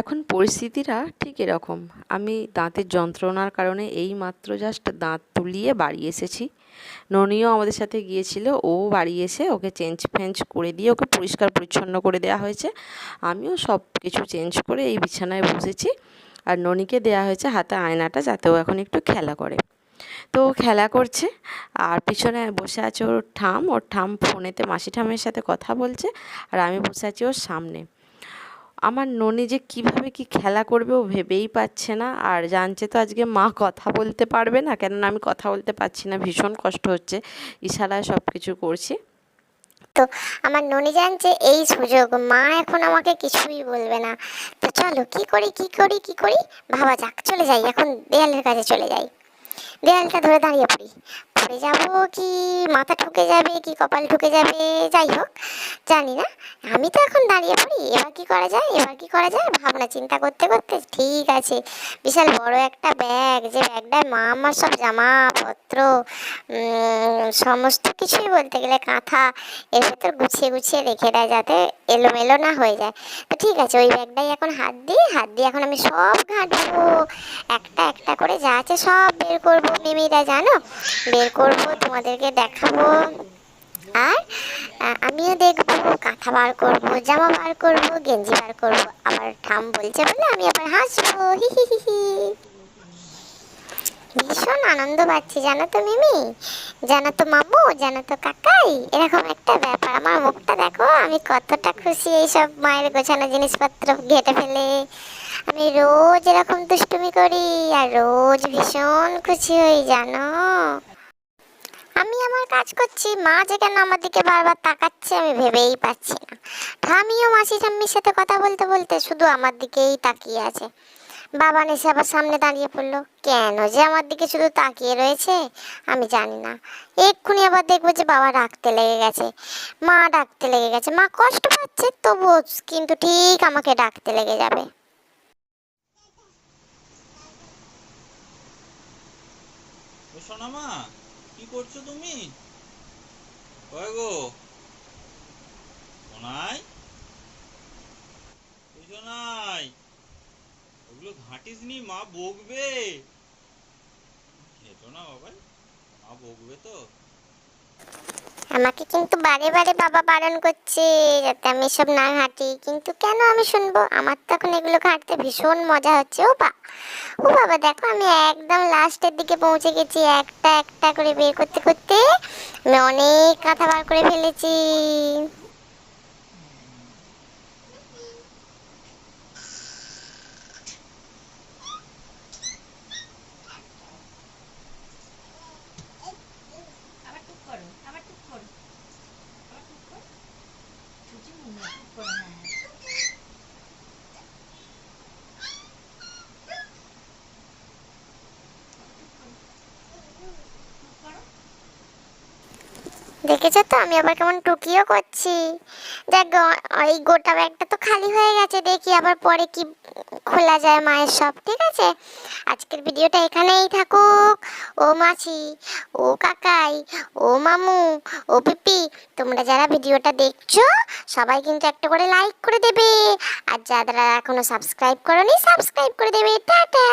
এখন পরিস্থিতিটা ঠিক এরকম। আমি দাঁতের যন্ত্রণার কারণে এই মাত্র জাস্ট দাঁত তুলিয়ে বাড়ি এসেছি। ননিও আমাদের সাথে গিয়েছিল, ও বাড়ি এসে ওকে চেঞ্জ ফেঞ্জ করে দিয়ে, ওকে পরিষ্কার পরিচ্ছন্ন করে দেওয়া হয়েছে। আমিও সব কিছু চেঞ্জ করে এই বিছানায় বসেছি। আর ননিকে দেওয়া হয়েছে হাতে আয়নাটা যাতে ও এখন একটু খেলা করে। তো খেলা করছে, আর পিছনে বসে আছে ওর ঠাম। ওর ঠাম ফোনেতে মাসি ঠামের সাথে কথা বলছে, আর আমি বসে আছি ওর সামনে। আমার ননি যে কীভাবে কি খেলা করবে ও ভেবেই পাচ্ছে না। আর জানছে তো আজকে মা কথা বলতে পারবে না, কেননা আমি কথা বলতে পারছি না, ভীষণ কষ্ট হচ্ছে। ইশারায় সব কিছু করছি। তো আমার ননি জানছে এই সুযোগ, মা এখন আমাকে কিছুই বলবে না। তো চলো কি করি কি করি কি করি? ভাবা যাক, চলে যাই, এখন দেয়ালের কাছে চলে যাই। দেয়ালটা ধরে দাঁড়িয়ে পড়ি। পড়ে যাব কি মাথা ঠুকে যাবে কি কপাল ঠুকে যাবে? যাই হোক, জানি না। আমি তো এখন দাঁড়িয়ে পড়ি। এবার কি করা যায়? এবার কি করা যায়? ভাবনা চিন্তা করতে করতে ঠিক আছে। বিশাল বড় একটা ব্যাগ, যে ব্যাগটায় মা আমার সব জামাপত্র সমস্ত কিছুই বলতে গেলে কাঁথা, এর ভেতর গুছিয়ে গুছিয়ে রেখে দেয় যাতে এলোমেলো না হয়ে যায়। তো ঠিক আছে, ওই ব্যাগটাই এখন হাত দিই হাত দিয়ে এখন আমি সব ঘাঁটবো। একটা করে যা আছে সব বের করব। মিমিরা, জানো? বের করব, তোমাদেরকে দেখাবো। আর আমিও দেখব, কাঁথা বার করব, জামা বার করব, গেঞ্জি বার করব। আবার ঠাম বলছে বলে আমি আবার হাসবো। হি হি হি। ভীষণ আনন্দ পাচ্ছি, জানো তো মিমি? জানো তো মামু, জানো তো কাকাই? এরকম একটা ব্যাপার। আমার মুখটা দেখো, আমি কতটা খুশি এইসব মায়ের গোছানো জিনিসপত্র ঘেটে ফেলে। আমি রোজ এরকম দুষ্টুমি করি আর রোজ ভীষণ খুশি হই, জানো? আমি আমার কাজ করছি, মা যে কেন আমার দিকে বারবার তাকাচ্ছে আমি ভেবেই পাচ্ছি না। ঠামিও মাসি ঠাম্মির সাথে কথা বলতে বলতে শুধু আমার দিকেই তাকিয়ে আছে। বাবা এসে আবার সামনে দাঁড়িয়ে পড়ল, কেন যে আমার দিকে শুধু তাকিয়ে রয়েছে, আমি জানি না। এক্ষুনি আবার দেখব যে বাবা ডাকতে লেগে গেছে। মা ডাকতে লেগে গেছে। মা কষ্ট পাচ্ছে, তবুও কিন্তু ঠিক আমাকে ডাকতে লেগে যাবে। সোনামা, কি করছ তুমি? কয় গো? সোনাই? সোনাই, ওগুলো ঘাঁটিস নি, মা বকবে। খেতো না বাবাই, মা বকবে তো। আমাকে কিন্তু বারে বারে বাবা বারণ করছে, যাতে আমি এসব না হাঁটি কিন্তু কেন আমি শুনব? আমার তো এখন এগুলো হাঁটতে ভীষণ মজা হচ্ছে, ও বা। ও বাবা, দেখো আমি একদম লাস্টের দিকে পৌঁছে গেছি, একটা একটা করে বের করতে করতে আমি অনেক কথা বার করে ফেলেছি। put a দেখেছ তো? আমি আবার কেমন টুকিও করছি। দেখ এই গোটা ব্যাগটা তো খালি হয়ে গেছে। দেখি আবার পরে কি খোলা যায় মায়ের সব, ঠিক আছে? আজকের ভিডিওটা এখানেই থাকুক। ও মাছি ও কাকাই, ও মামু, ও পিপি, তোমরা যারা ভিডিওটা দেখছ, সবাই কিন্তু একটা করে লাইক করে দেবে। আর যারা এখনও সাবস্ক্রাইব করোনি সাবস্ক্রাইব করে দেবে। টাটা!